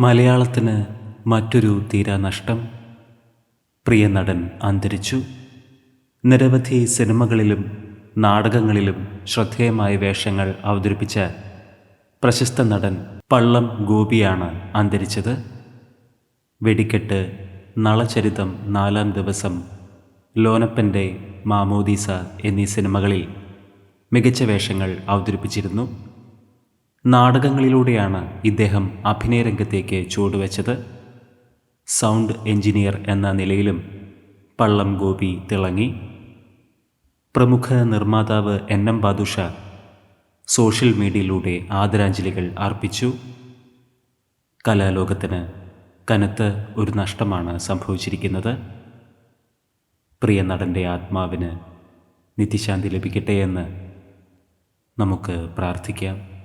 മലയാളത്തിന് മറ്റൊരു തീരാനഷ്ടം പ്രിയ നടൻ അന്തരിച്ചു. നിരവധി സിനിമകളിലും നാടകങ്ങളിലും ശ്രദ്ധേയമായ വേഷങ്ങൾ അവതരിപ്പിച്ച പ്രശസ്ത നടൻ പള്ളം ഗോപിയാണ് അന്തരിച്ചത്. വെടിക്കെട്ട് നളചരിതം നാലാം ദിവസം ലോനപ്പന്റെ മാമോദീസ എന്നീ സിനിമകളിൽ മികച്ച വേഷങ്ങൾ അവതരിപ്പിച്ചിരുന്നു. നാടകങ്ങളിലൂടെയാണ് ഇദ്ദേഹം അഭിനയരംഗത്തേക്ക് ചുവടുവെച്ചത്. സൗണ്ട് എഞ്ചിനീയർ എന്ന നിലയിലും പള്ളം ഗോപി തിളങ്ങി. പ്രമുഖ നിർമ്മാതാവ് എൻ എം ബാദുഷ സോഷ്യൽ മീഡിയയിലൂടെ ആദരാഞ്ജലികൾ അർപ്പിച്ചു. കലാലോകത്തിന് കനത്ത ഒരു നഷ്ടമാണ് സംഭവിച്ചിരിക്കുന്നത്. പ്രിയ നടന്റെ ആത്മാവിന് നിത്യശാന്തി ലഭിക്കട്ടെ എന്ന് നമുക്ക് പ്രാർത്ഥിക്കാം.